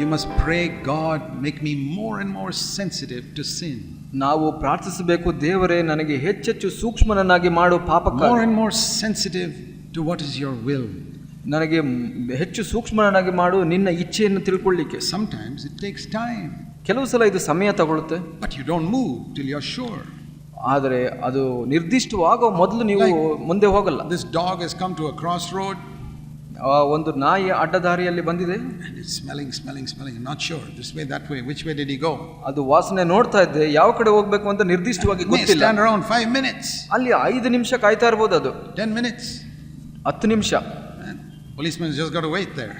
You must pray God make me more and more sensitive to sin ನಾವು ಪ್ರಾರ್ಥಿಸಬೇಕು ದೇವರೇ ನನಗೆ ಹೆಚ್ಚೆಚ್ಚು ಸೂಕ್ಷ್ಮನನ್ನಾಗಿ ಮಾಡು ಪಾಪ more and more sensitive to what is your will ನನಗೆ ಹೆಚ್ಚು ಸೂಕ್ಷ್ಮನಾಗಿ ಮಾಡು ನಿನ್ನ ಇಚ್ಛೆಯನ್ನು ತಿಳ್ಕೊಳ್ಳಿಕ್ಕೆ. ಸಮ್ಟೈಮ್ಸ್ ಇಟ್ ಟೇಕ್ಸ್ ಟೈಮ್ ಕೆಲವು ಸಲ ಇದು ಸಮಯ ತಗೊಳ್ಳುತ್ತೆ but you don't move till you are sure ಆದರೆ ಅದು ನಿರ್ದಿಷ್ಟವಾಗೋ ಮೊದಲು ನೀವು ಮುಂದೆ ಹೋಗಲ್ಲ. This dog is come to a cross road ಒಂದು ನಾಯಿ ಅಡ್ಡದಾರಿಯಲ್ಲಿ ಬಂದಿದೆ? Smelling smelling smelling not sure this way that way which way did go ಅದು ವಾಸನೆ ನೋಡ್ತಾ ಇದ್ದೆ. ಯಾವ ಕಡೆ ಹೋಗ್ಬೇಕು ಅಂತ ನಿರ್ದಿಷ್ಟವಾಗಿ ಗೊತ್ತಿಲ್ಲ. ಅರೌಂಡ್ 5 ಮಿನಿಟ್ಸ್ ಅಲ್ಲಿ 5 ನಿಮಿಷ ಕಾಯ್ತಾ ಇರಬಹುದು ಅದು. 10 ಮಿನಿಟ್ಸ್ 10 ನಿಮಿಷ. Police man just got to wait there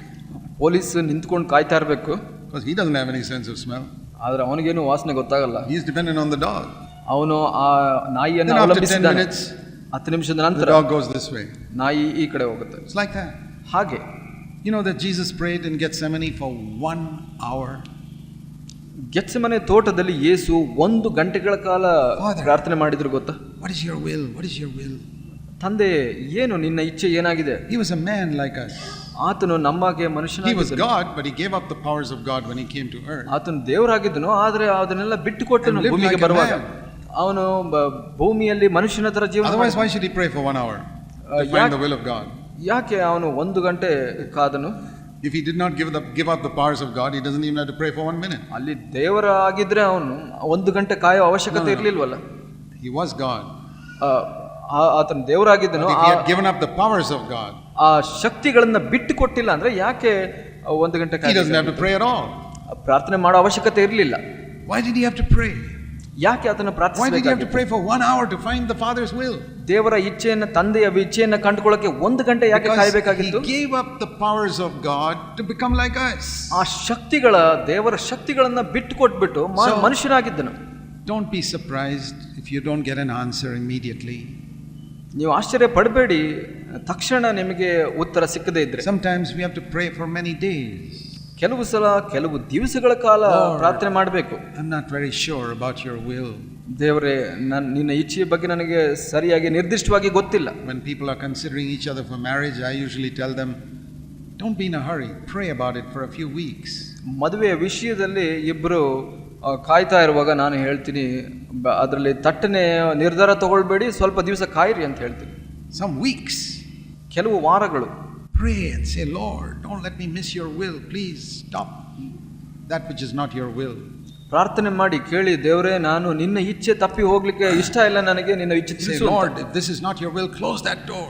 police ನಿಂತ್ಕೊಂಡು ಕಾಯ್ತಾ ಇರಬೇಕು. Because he doesn't have any sense of smell ಆದ್ರೆ ಅವನಿಗೇನು ವಾಸನೆ ಗೊತ್ತಾಗಲ್ಲ. He is dependent on the dog ಅವನು ಆ ನಾಯಿಯನ್ನು ಅವಲಂಬಿಸಿದ್ದಾನೆ. 10 ನಿಮಿಷದ ನಂತರ the dog goes this way ನಾಯಿ ಈ ಕಡೆ ಹೋಗುತ್ತೆ. ಇಟ್ಸ್ ಲೈಕ್ ದಟ್ ಹಾಗೆ. You know that Jesus prayed in for for one hour. ಮನೆ ತೋಟದಲ್ಲಿ ಯೇಸು ಒಂದು ಗಂಟೆಗಳ ಕಾಲ ಪ್ರಾರ್ಥನೆ ಮಾಡಿದ್ರು ಗೊತ್ತಾ? What is your will what is your will ತಂದೆ ಏನು ನಿನ್ನ ಇಚ್ಛೆ ಏನಾಗಿದೆ? He was a man like us ಆತನು ನಮ್ಮಗೆ ಮನುಷ್ಯನ he was God but he gave up the powers of God when he came to earth. ಆತನು ದೇವರಾಗಿದ್ದನು ಆದರೆ ಅದನ್ನೆಲ್ಲ ಬಿಟ್ಟು ಕೊಟ್ಟನು ಭೂಮಿಗೆ ಬರುವಾಗ. ಅವನು ಭೂಮಿಯಲ್ಲಿ ಮನುಷ್ಯನ ತರ ಜೀವನ Otherwise, ಮಾಡಿದ. why should he pray for one hour? to Uh, will of God? ಯಾಕೆ ಅವನು ಒಂದು ಗಂಟೆ ಕಾದನು If he did not give, the, give up the powers of God, he doesn't even have to pray for one minute. ಅಲ್ಲಿ ದೇವರ ಆಗಿದ್ರೆ ಅವನು ಒಂದು ಗಂಟೆ ಕಾಯೋ ಅವಶ್ಯಕತೆ was God. ಆ, ಆ- ಆತನು ದೇವರಾಗಿದ್ದನು But if he ಆ- had given up the powers of God, ಆ ಶಕ್ತಿಗಳನ್ನು ಬಿಟ್ಟು ಕೊಟ್ಟಿಲ್ಲ ಅಂದ್ರೆ ಯಾಕೆ ಒಂದು ಗಂಟೆ he doesn't have to pray at all. ಪ್ರಾರ್ಥನೆ ಮಾಡೋ ಅವಶ್ಯಕತೆ ಇರಲಿಲ್ಲ Why did he have to pray? ಯಾಕೆ ಆತನ Why did he have to ಪ್ರಾರ್ಥಿಸಬೇಕಾಗಿತ್ತು pray for one hour to find the Father's will? ದೇವರ ಇಚ್ಛೆಯನ್ನ ತಂದೆಯ ಇಚ್ಛೆಯನ್ನ ಕಂಡುಕೊಳ್ಳಕ್ಕೆ ಒಂದು ಗಂಟೆ ಯಾಕೆ Because ಕಾಯಬೇಕಾಗಿತ್ತು he gave up the powers of God to become like us. ಆ ಶಕ್ತಿಗಳ ದೇವರ ಶಕ್ತಿಗಳನ್ನ ಬಿಟ್ಟು ಕೊಟ್ಬಿಟ್ಟು ಮ- So- ಮನುಷ್ಯನಾಗಿದ್ದನು Don't be surprised if you don't get an answer immediately. ನೀವು ಆಶ್ಚರ್ಯ ಪಡಬೇಡಿ ತಕ್ಷಣ ನಿಮಗೆ ಉತ್ತರ ಸಿಕ್ಕದೇ ಇದ್ರೆ Sometimes we have to pray for many days. ಕೆಲವು ಸಲ ಕೆಲವು ದಿವಸಗಳ ಕಾಲ. ಪ್ರಾರ್ಥನೆ ಮಾಡಬೇಕು I'm not very sure about your will. ದೇವರೇ ನನ್ನ ನಿನ್ನ ಇಚ್ಛೆಯ ಬಗ್ಗೆ ನನಗೆ ಸರಿಯಾಗಿ ನಿರ್ದಿಷ್ಟವಾಗಿ ಗೊತ್ತಿಲ್ಲ when people are considering each other for marriage I usually tell them don't be in a hurry. Pray about it for a few weeks. ಮದುವೆಯ ವಿಷಯದಲ್ಲಿ ಇಬ್ಬರು ಕಾಯ್ತಾ ಇರುವಾಗ ನಾನು ಹೇಳ್ತೀನಿ ಅದರಲ್ಲಿ ತಟ್ಟನೆ ನಿರ್ಧಾರ ತಗೊಳ್ಬೇಡಿ ಸ್ವಲ್ಪ ದಿವಸ ಕಾಯಿರಿ ಅಂತ ಹೇಳ್ತೀನಿ ಸಮ್ ವೀಕ್ಸ್ ಕೆಲವು ವಾರಗಳು Pray and say, Lord, don't let me miss your will. Please stop that which is not your will. ಪ್ರಾರ್ಥನೆ ಮಾಡಿ ಕೇಳಿ ದೇವರೇ ನಾನು ನಿನ್ನ ಇಚ್ಛೆ ತಪ್ಪಿ ಹೋಗ್ಲಿಕ್ಕೆ ಇಷ್ಟ ಇಲ್ಲ ನನಗೆ ನಿನ್ನ ಇಚ್ಛೆ Say, ತಿಳಿಸು ಅಂತ. Lord, if this is not your will, close that door.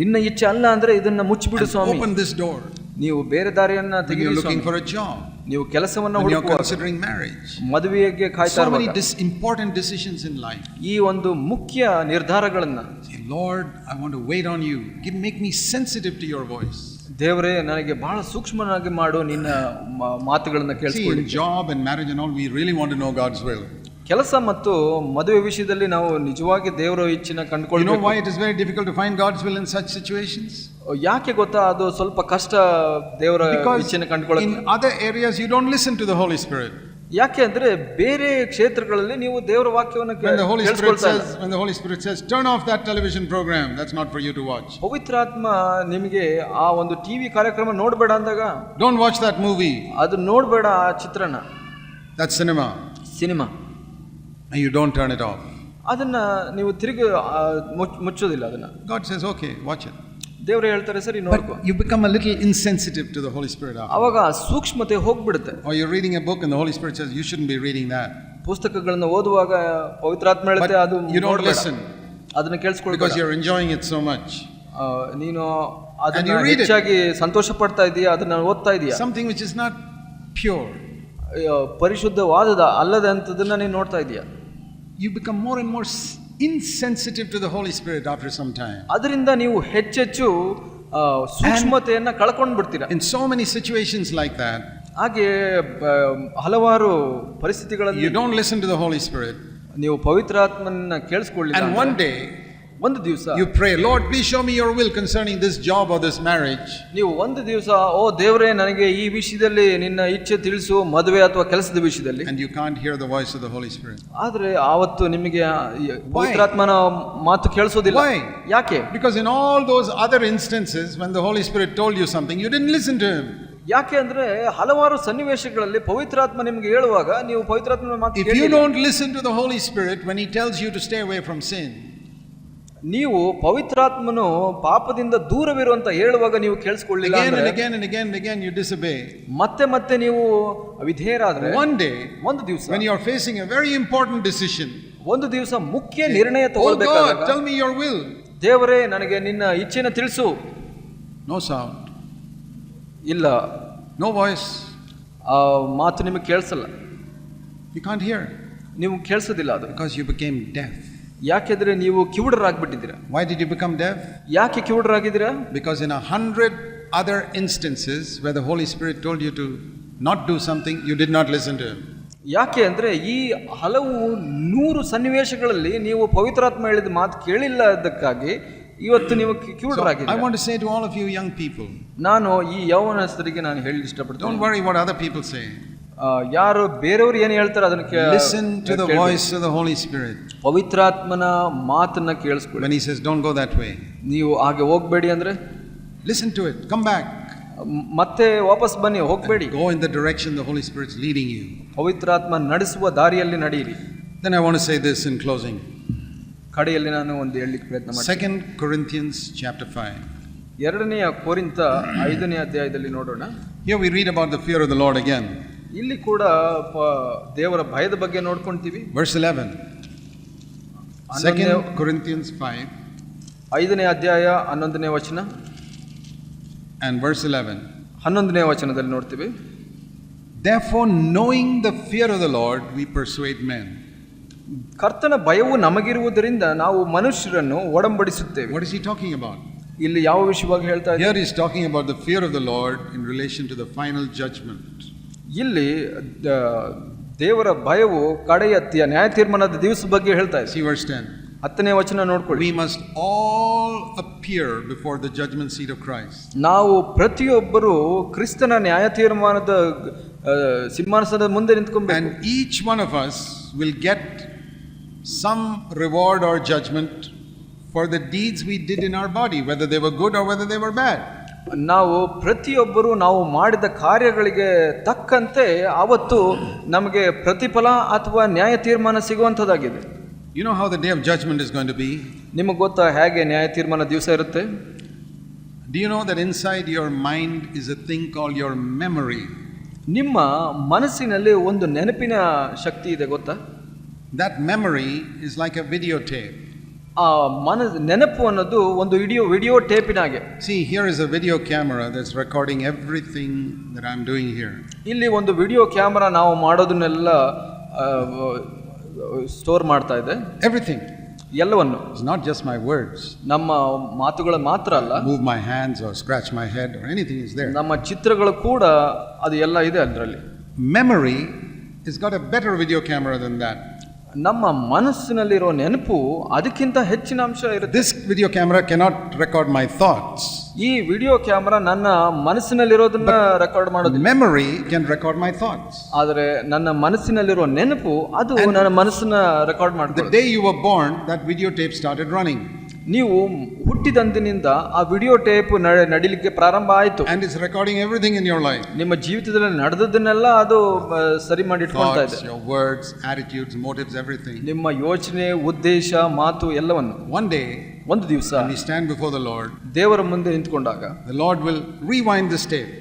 ನಿನ್ನ ಇಚ್ಛೆ ಅಲ್ಲ ಅಂದ್ರೆ ಇದನ್ನ ಮುಚ್ಚಿಬಿಡು And Swami open this door. ನೀವು ಬೇರೆ ದಾರಿಯನ್ನು ನೀವು ಕೆಲಸವನ್ನು ಮದುವೆಗೆ ಇಂಪಾರ್ಟೆಂಟ್ ಡಿಸಿಷನ್ಸ್ ಇನ್ ಲೈಫ್ ಈ ಒಂದು ಮುಖ್ಯ ನಿರ್ಧಾರಗಳನ್ನು Lord I want to wait on you give make me sensitive to your voice ದೇವರೇ ನನಗೆ ಬಹಳ ಸೂಕ್ಷ್ಮನಾಗಿ ಮಾಡು ನಿನ್ನ ಮಾತುಗಳನ್ನು ಕೇಳಿಸಿಕೊಳ್ಳಿ job and marriage all we really want know God's will ಕೆಲಸ ಮತ್ತು ಮದುವೆ ವಿಷಯದಲ್ಲಿ ನಾವು ನಿಜವಾಗಿ ದೇವರ ಹೆಚ್ಚಿನ ಕಂಡುಕೊಳ್ಳಿ why it is very difficult to find God's will in such situations ಯಾಕೆ ಗೊತ್ತಾ? ಅದು ಸ್ವಲ್ಪ ಕಷ್ಟ ದೇವರ ವಿಚನ ಏರಿಯಾಸ್ ಯು ಟು ಹೋಲಿ ಯಾಕೆ ಅಂದ್ರೆ ಬೇರೆ ಕ್ಷೇತ್ರಗಳಲ್ಲಿ ನೀವು ದೇವರ ವಾಕ್ಯವನ್ನು turn off television program you to watch ಪವಿತ್ರಾತ್ಮ ನಿಮಗೆ ಆ ಒಂದು ಟಿವಿ ಕಾರ್ಯಕ್ರಮ ನೋಡಬೇಡ ಅಂದಾಗ? ಡೋಂಟ್ ವಾಚ್ ದಟ್ ಮೂವಿ ಅದು ನೋಡಬೇಡ ಆ ಚಿತ್ರಣ. That cinema. Cinema you don't turn it off ಅದನ್ನ ನೀವು ತಿರುಗಿ ಮುಚ್ಚೋದಿಲ್ಲ ಅದನ್ನ. ಗಾಡ್ ಸೇಸ್ ಓಕೆ ವಾಚ್ ದೇವರು ಹೇಳ್ತಾರೆ ಸರಿ ನೋಡ್ಕೋ. You become a little insensitive to the Holy Spirit ಅವಾಗ ಸೂಕ್ಷ್ಮತೆ ಹೋಗ್ಬಿಡುತ್ತೆ. You reading a book in Holy Spirit you should be reading that ಪುಸ್ತಕಗಳನ್ನು ಓದುವಾಗ ಪವಿತ್ರಾತ್ಮ ಹೇಳುತ್ತೆ ಅದು ಯು ನೋಟ್ ಲೆಸನ್ ಅದನ್ನು ಕೇಳಿಸ್ಕೊಳ್ಳಿ because you are enjoying it so much ನೀನು ಅದನ್ನು ಹೆಚ್ಚಾಗಿ ಸಂತೋಷ ಪಡ್ತಾ ಇದೀಯ? ಅದನ್ನು ಓದ್ತಾ ಇದೀಯ? Something which is not pure ಪರಿಶುದ್ಧವಾದದ ಅಲ್ಲದ ಅಂತದನ್ನ ನೀನು ನೋಡ್ತಾ ಇದೀಯ? You become more and more s- insensitive to the Holy Spirit after some time. ಅದರಿಂದ ನೀವು ಹೆಚ್ಚೆಚ್ಚು ಆ, ಸೂಕ್ಷ್ಮತೆಯನ್ನ ಕಳ್ಕೊಂಡ್ ಬಿಡ್ತೀರಾ In so many situations like that, ಹಾಗೆ ಬ- ಹಲವಾರು ಪರಿಸ್ಥಿತಿಗಳಲ್ಲಿ you don't listen to the Holy Spirit. ನೀವು ಪವಿತ್ರಾತ್ಮನ ಕೇಳಿಸ್ಕೊಳ್ಳಿಲ್ಲ And ಅಂದ್ರೆ one day, ಒಂದು ದಿವಸ you pray, Lord, please show me your will concerning this job or this marriage. ನೀವು ಒಂದು ದಿವಸ ಓ ದೇವರೇ ನನಗೆ ಈ ವಿಷಯದಲ್ಲಿ ನಿನ್ನ ಇಚ್ಛೆ ತಿಳಿಸು ಮದುವೆ ಅಥವಾ ಕೆಲಸದ ವಿಷಯದಲ್ಲಿ And you can't hear the voice of the Holy Spirit. ಆದ್ರೆ ಆವತ್ತು ನಿಮಗೆ ಆ ಈ ಪವಿತ್ರಾತ್ಮನ ಮಾತು ಕೇಳಿಸೋದಿಲ್ಲ Why? ಯಾಕೆ Because in all those other instances, when the Holy Spirit told you something, you didn't listen to Him. ಯಾಕೆ ಅಂದ್ರೆ ಹಲವಾರು ಸನ್ನಿವೇಶಗಳಲ್ಲಿ ಪವಿತ್ರಾತ್ಮ ನಿಮ್ಗೆ ಹೇಳುವಾಗ ನೀವು ಪವಿತ್ರಾತ್ಮನ ಮಾತು If you ಕೇಳಿಲ್ಲ. don't listen to the Holy Spirit when He tells you to stay away from sin, ನೀವು ಪವಿತ್ರಾತ್ಮನು ಪಾಪದಿಂದ ದೂರವಿರುವಂತ ಹೇಳುವಾಗ ನೀವು ಕೇಳಿಸಿಕೊಳ್ಳಿ ಮತ್ತೆ ಮತ್ತೆ ನೀವು ವಿಧೇಯರಾದ್ರೆ ಒನ್ ಡೇ ಒಂದು ದಿವಸ when you are facing a very important decision ಒಂದು ದಿವಸ ಮುಖ್ಯ ನಿರ್ಣಯ ತಗೋಬೇಕಾದಾಗ ಟೆಲ್ ಮೀ ಯುವರ್ ವಿಲ್ ದೇವರೇ ನನಗೆ ನಿನ್ನ ಇಚ್ಛೆನ ತಿಳಿಸು. ನೋ ಸೌಂಡ್ ಇಲ್ಲ. ನೋ ವಾಯ್ಸ್ ಆ ಮಾತು ನಿಮಗೆ ಕೇಳಿಸಲ್ಲ. ಯು ಕಾಂಟ್ ಹಿಯರ್ ನೀವು ಕೇಳಿಸೋದಿಲ್ಲ ಅದು. ಬಿಕಾಸ್ ಯು ಬಿಕೇಮ್ ಡೆಫ್ ಯಾಕೆಂದ್ರೆ ನೀವು ಕಿವುಡರ್ ಆಗಿಬಿಟ್ಟಿದ್ದೀರಾ why did you become deaf ಯಾಕೆ ಕಿವುಡರ್ ಆಗಿದ್ದೀರಾ because in a hundred other instances where the Holy Spirit told you to not do something you did not listen to ಯಾಕೆ ಅಂದರೆ ಈ ಹಲವು ನೂರು ಸನ್ನಿವೇಶಗಳಲ್ಲಿ ನೀವು ಪವಿತ್ರಾತ್ಮ ಹೇಳಿದ ಮಾತು ಕೇಳಿಲ್ಲ ಅದಕ್ಕಾಗಿ ಇವತ್ತು ನೀವು ಕ್ಯೂಡರ್ ಆಗಿದೆ I want to say to all of you young people ನಾನು ಈ ಯೌವನಸ್ಥರಿಗೆ ನಾನು ಹೇಳಿ ಇಷ್ಟಪಡ್ತೀನಿ. Don't worry what other people say ಆ, ಯಾರು ಬೇರೆಯವರು ಏನು ಹೇಳ್ತಾರೆ ಅದನ್ನ ಕೇ- Listen to the ಕೇಳ್ಬೇಕು. voice of the Holy Spirit. ಪವಿತ್ರಾತ್ಮನ ಮಾತನ್ನ ಕೇಳಿಸ್ಕೊಳ್ಳಿ When He says, don't go that way, ನೀವು ಹಾಗೆ ಹೋಗ್ಬೇಡಿ ಅಂದ್ರೆ listen to it. Come back. ಮ್- ಮತ್ತೆ ವಾಪಸ್ ಬನ್ನಿ ಹೋಗ್ಬೇಡಿ Go in the direction the Holy Spirit's leading you. ಪವಿತ್ರಾತ್ಮ ನಡೆಸುವ ದಾರಿಯಲ್ಲಿ ನಡೆಯಿರಿ Then I want to say this in closing. ಕಡೆಯಲ್ಲಿ ನಾನು ಒಂದು ಹೇಳಲಿಕ್ಕೆ ಪ್ರಯತ್ನ ಮಾಡಿ Second Corinthians chapter 5. ಎರಡನೆಯ ಕೋರಿಂತ ಐದನೇ ಅಧ್ಯಾಯದಲ್ಲಿ ನೋಡೋಣ Here we read about the fear of the Lord again. ಇಲ್ಲಿ ಕೂಡ ದೇವರ ಭಯದ ಬಗ್ಗೆ ನೋಡ್ಕೊಂತೀವಿ ವರ್ಸ್ 11. ಸೆಕೆಂಡ್ ಕೊರಿಂಥಿಯನ್ಸ್ Corinthians 5 ಐದನೇ ಅಧ್ಯಾಯ ಹನ್ನೊಂದನೇ ವಚನ ಆ್ಯಂಡ್ ವರ್ಸ್ 11. ಹನ್ನೊಂದನೇ ವಚನದಲ್ಲಿ ನೋಡ್ತೀವಿ Therefore, knowing the fear of the Lord, we persuade men. ಕರ್ತನ ಭಯವು ನಮಗಿರುವುದರಿಂದ ನಾವು ಮನುಷ್ಯರನ್ನು ಒಡಂಬಡಿಸುತ್ತೇವೆ what is he talking about ಇಲ್ಲಿ ಯಾವ ವಿಷಯವಾಗಿ ಹೇಳ್ತಾ ಇದ್ದಾರೆ Here is talking about the fear of the Lord in relation to the final judgment. ಇಲ್ಲಿ ದ- ದೇವರ ಭಯವು ಕಡೆಯ ತ್ಯ- ನ್ಯಾಯ ತೀರ್ಮಾನದ ದಿವಸ ಬಗ್ಗೆ ಹೇಳ್ತಾ ಇದೆ See verse 10. ಹತ್ತನೇ ವಚನ ನೋಡ್ಕೊಳ್ಳಿ We must all appear before the judgment seat of Christ. ನಾವು ಪ್ರತಿಯೊಬ್ಬರು ಕ್ರಿಸ್ತನ ನ್ಯಾಯ ತೀರ್ಮಾನದ ಆ, ಸಿಂಹಾಸನದ ಮುಂದೆ ನಿಂತ್ಕೊಬೇಕು And each one of us will get some reward or judgment for the deeds we did in our body, whether they were good or whether they were bad. ನಾವು ಪ್ರತಿಯೊಬ್ಬರು ನಾವು ಮಾಡಿದ ಕಾರ್ಯಗಳಿಗೆ ತಕ್ಕಂತೆ ಅವತ್ತು ನಮಗೆ ಪ್ರತಿಫಲ ಅಥವಾ ನ್ಯಾಯ ತೀರ್ಮಾನ ಸಿಗುವಂಥದ್ದಾಗಿದೆ. You know how the day of judgment is going to be ನಿಮಗೆ ಗೊತ್ತಾ ಹೇಗೆ ನ್ಯಾಯ ತೀರ್ಮಾನ ದಿವಸ ಇರುತ್ತೆ? Do you know that inside your mind is a thing all your memory ನಿಮ್ಮ ಮನಸ್ಸಿನಲ್ಲಿ ಒಂದು ನೆನಪಿನ ಶಕ್ತಿ ಇದೆ ಗೊತ್ತಾ? That memory is like a video tape ಆ ಮನ ನೆನಪು ಅನ್ನೋದು ಒಂದು ವಿಡಿಯೋ ವಿಡಿಯೋ ಟೇಪಿನ ಹಾಗೆ. Here is is video video camera recording everything that I am doing here ಇಲ್ಲಿ ಒಂದು ವಿಡಿಯೋ ಕ್ಯಾಮರಾ ನಾವು ಮಾಡೋದನ್ನೆಲ್ಲ ಸ್ಟೋರ್ ಮಾಡ್ತಾ ಇದೆ. ಎವ್ರಿಥಿಂಗ್ ಎಲ್ಲವನ್ನು. It's not just my words ನಮ್ಮ ಮಾತುಗಳು ಮಾತ್ರ ಅಲ್ಲ. Move my hands or scratch my head or anything is there ನಮ್ಮ ಚಿತ್ರಗಳು ಕೂಡ ಅದು ಎಲ್ಲ ಇದೆ ಅದರಲ್ಲಿ. Memory is got a better video camera than that. ನಮ್ಮ ಮನಸ್ಸಿನಲ್ಲಿರೋ ನೆನಪು ಅದಕ್ಕಿಂತ ಹೆಚ್ಚಿನ ಅಂಶ ಇರುತ್ತೆ This video camera cannot record my thoughts. ಈ ವಿಡಿಯೋ ಕ್ಯಾಮರಾ ನನ್ನ ಮನಸ್ಸಿನಲ್ಲಿರೋದನ್ನ ರೆಕಾರ್ಡ್ ಮಾಡೋದಿಲ್ಲ Memory can record my thoughts. ಆದರೆ ನನ್ನ ಮನಸ್ಸಿನಲ್ಲಿರೋ ನೆನಪು ಅದು ನನ್ನ ಮನಸ್ಸನ್ನ ರೆಕಾರ್ಡ್ The ಮಾಡ್ಕೊಳ್ಳಿ day you were born, that videotape started running. ನೀವು ಹುಟ್ಟಿದಂದಿನಿಂದ ಆ ವಿಡಿಯೋ ಟೇಪ್ ನಡಿಲಿಕ್ಕೆ ಪ್ರಾರಂಭ ಆಯಿತು And it's recording everything in your life. ನಿಮ್ಮ ಜೀವಿತದಲ್ಲಿ ನಡೆದದನ್ನೆಲ್ಲ ಅದು ಸರಿ ಮಾಡಿ ಇಟ್ಕೊಳ್ತಾ ಇದೆ words, attitudes, motives, everything. ನಿಮ್ಮ ಯೋಚನೆ ಉದ್ದೇಶ ಮಾತು ಎಲ್ಲವನ್ನು ಒನ್ ಡೇ ಒಂದು ದಿವಸ when we stand before the Lord, ದೇವರ ಮುಂದೆ ನಿಂತ್ಕೊಂಡಾಗ the Lord will rewind this tape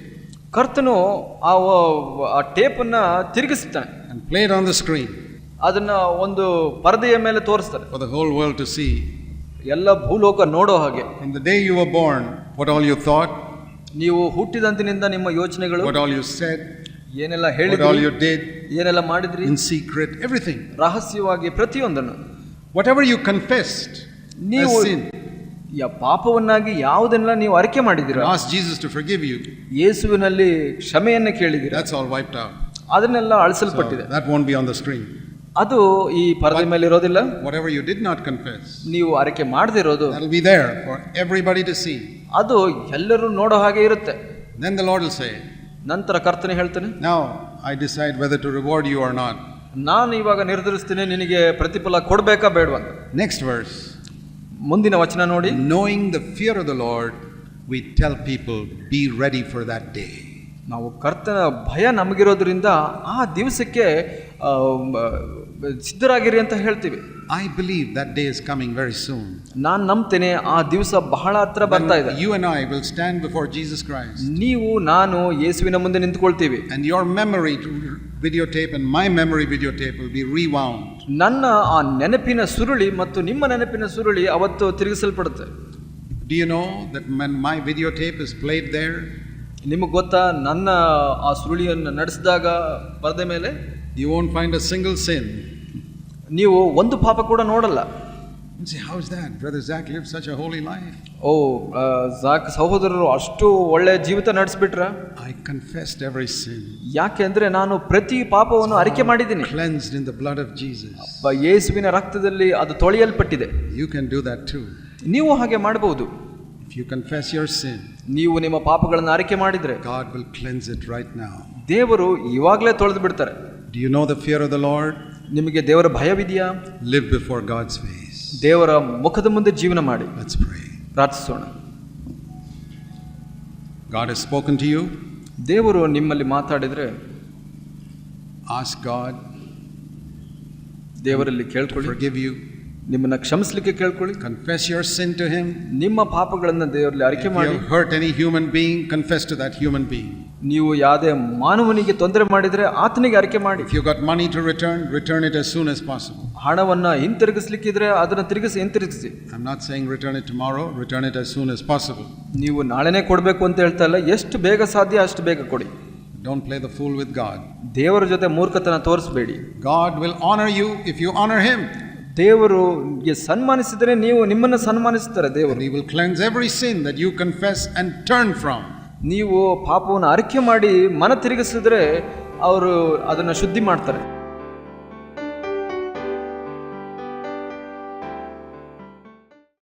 ಕರ್ತನು ಆ ವ- ಆ ಟೇಪನ್ನ ತಿರುಗಿಸ್ತಾನೆ and play it on the screen ಅದನ್ನ ಒಂದು ಪರದೆಯ ಮೇಲೆ ತೋರಿಸ್ತಾರೆ for the whole world to see. ಎಲ್ಲ ಭೂಲೋಕ ನೋಡೋ ಹಾಗೆ From the day you were born, what all you thought, ನೀವು ಹುಟ್ಟಿದಂದಿನಿಂದ ನಿಮ್ಮ ಯೋಚನೆಗಳು what all you said, ಏನೆಲ್ಲ what all you ಹೇಳಿದ್ರಿ did ಏನೆಲ್ಲ ಮಾಡಿದ್ರಿ in secret, everything. ರಹಸ್ಯವಾಗಿ ಪ್ರತಿಯೊಂದನ್ನು Whatever you confessed as ನೀವು sin, ಯ ಪಾಪವನ್ನಾಗಿ ಯಾವುದನ್ನೆಲ್ಲ ನೀವು ಅರಿಕೆ and ಮಾಡಿದ್ದೀರಾ ask Jesus to forgive you, ಯೇಸುವಿನಲ್ಲಿ ಕ್ಷಮೆಯನ್ನು ಕೇಳಿದ್ದೀರಾ that's all wiped out. ಅದನ್ನೆಲ್ಲ So ಅಳಿಸಲ್ಪಟ್ಟಿದೆ that won't be on the screen. ಅದು ಈ ಪರದೆ ಮೇಲೆ ಇರೋದಿಲ್ಲ? Whatever you did not confess ನೀವು ಅರಕೆ ಮಾಡದಿರೋದು. It will be there for everybody to see ಅದು ಎಲ್ಲರೂ ನೋಡೋ ಹಾಗೆ ಇರುತ್ತೆ. Then the Lord will say ನಂತರ ಕರ್ತನೆ ಹೇಳ್ತಾನೆ now I decide whether to reward you or not ನಾನು ಇವಾಗ ನಿರ್ಧರಿಸುತ್ತೇನೆ ನಿಮಗೆ ಪ್ರತಿಫಲ ಕೊಡಬೇಕಾ ಬೇಡವಾ ಅಂತ. ನೆಕ್ಸ್ಟ್ ವರ್ಸ್ ಮುಂದಿನ ವಚನ ನೋಡಿ. Knowing the fear of the Lord we tell people be ready for that day ನಾವು ಕರ್ತನ ಭಯ ನಮಗಿರೋದ್ರಿಂದ ಆ ದಿವಸಕ್ಕೆ ಸಿದ್ಧರಾಗಿರಿ ಅಂತ ಹೇಳ್ತೀವಿ. I believe that day is coming very soon ನಾನು ನಂಬ್ತೇನೆ ಆ ದಿವಸ ಬಹಳ ಹತ್ರ ಬರ್ತಾ ಇದೆ. You and I will stand before Jesus Christ ನೀವು ನಾನು ಯೇಸುವಿನ ಮುಂದೆ ನಿಂತ್ಕೊಳ್ತೀವಿ. And your memory video tape and my memory video tape will be ನನ್ನ ಆ ನೆನಪಿನ ಸುರುಳಿ ಮತ್ತು ನಿಮ್ಮ ನೆನಪಿನ ಸುರುಳಿ ಅವತ್ತು ತಿರುಗಿಸಲ್ಪಡುತ್ತೆ. Do you know that men my video tape is played there ನಿಮಗೆ ಗೊತ್ತಾ ನನ್ನ ಆ ಸುರುಳಿಯನ್ನು ನಡೆಸಿದಾಗ ಪರದೆ ಮೇಲೆ? you won't find a single sin. ನೀವು ಒಂದು ಪಾಪ ಕೂಡ ನೋಡಲ್ಲ You say, How is that? Brother Zach lived such a holy life. ಓ ಆ, ಸಾಕ್ ಸಹೋದರರು ಅಷ್ಟು ಒಳ್ಳೆ ಜೀವಿತ ನಡೆಸ್ಬಿಟ್ರ I confessed every sin, ಯಾಕೆ ಅಂದ್ರೆ ನಾನು ಪ್ರತಿ ಪಾಪವನ್ನು ಅರಿಕೆ ಮಾಡಿದ್ದೀನಿ cleansed in the blood of Jesus. ಬ- ಯೇಸುವಿನ ರಕ್ತದಲ್ಲಿ ಅದು ತೊಳೆಯಲ್ಪಟ್ಟಿದೆ You can do that too. ನೀವು ಹಾಗೆ ಮಾಡಬಹುದು If you confess your sin, ನೀವು ನಿಮ್ಮ ಪಾಪಗಳನ್ನು ಅರಿಕೆ ಮಾಡಿದ್ರೆ God will cleanse it right now. ದೇವರು ಇವಾಗಲೇ ತೊಳೆದು ಬಿಡ್ತಾರೆ Do you know the fear of the Lord? ನಿಮಗೆ ದೇವರ ಭಯವಿದೆಯಾ Live before God's face. ದೇವರ ಮುಖದ ಮುಂದೆ ಜೀವನ ಮಾಡಿ Let's pray. ಪ್ರಾರ್ಥಿಸೋಣ God has spoken to you. ದೇವರು ನಿಮ್ಮಲ್ಲಿ ಮಾತಾಡಿದ್ರೆ Ask God ದೇವರಲ್ಲಿ to ಕೇಳ್ಕೊಳ್ಳಿ forgive you. ನಿಮ್ಮನ್ನ ಕ್ಷಮಿಸ್ಲಿಕ್ಕೆ ಕೇಳ್ಕೊಳ್ಳಿ Confess your sin to Him. ನಿಮ್ಮ ಪಾಪಗಳನ್ನ ದೇವರಲ್ಲಿ If ಅರಿಕೆ you ಮಾಡಿ have hurt any human being, confess to that human being. ನೀವು ಯಾವುದೇ ಮಾನವನಿಗೆ ತೊಂದರೆ ಮಾಡಿದರೆ ಆತನಿಗೆ ಅರಿಕೆ ಮಾಡಿ. If you money money return return it it soon soon as ಹಣವನ್ನು ಹಿಂತಿರುಗಿಸ್ಲಿಕ್ಕಿದ್ರೆ ಅದನ್ನು ತಿರುಗಿಸಿ ಹಿಂತಿರುಗಿಸಿ. I'm not saying return it tomorrow, return it as soon as possible ನೀವು ನಾಳೆನೇ ಕೊಡಬೇಕು ಅಂತ ಹೇಳ್ತಾ ಇಲ್ಲ ಎಷ್ಟು ಬೇಗ ಸಾಧ್ಯ ಅಷ್ಟು ಬೇಗ ಕೊಡಿ. Don't play the fool with God ದೇವರ ಜೊತೆ ಮೂರ್ಖತನ ತೋರಿಸಬೇಡಿ. God will honor you if you honor Him. ದೇವರುಗೆ ಸನ್ಮಾನಿಸಿದರೆ ನೀವು ನಿಮ್ಮನ್ನು ಸನ್ಮಾನಿಸ್ತಾರೆ ದೇವರು. Will cleanse every sin that you confess and turn from. ನೀವು ಪಾಪವನ್ನು ಅರಿಕೆ ಮಾಡಿ ಮನ ತಿರುಗಿಸಿದ್ರೆ ಅವರು ಅದನ್ನು ಶುದ್ಧಿ ಮಾಡ್ತಾರೆ.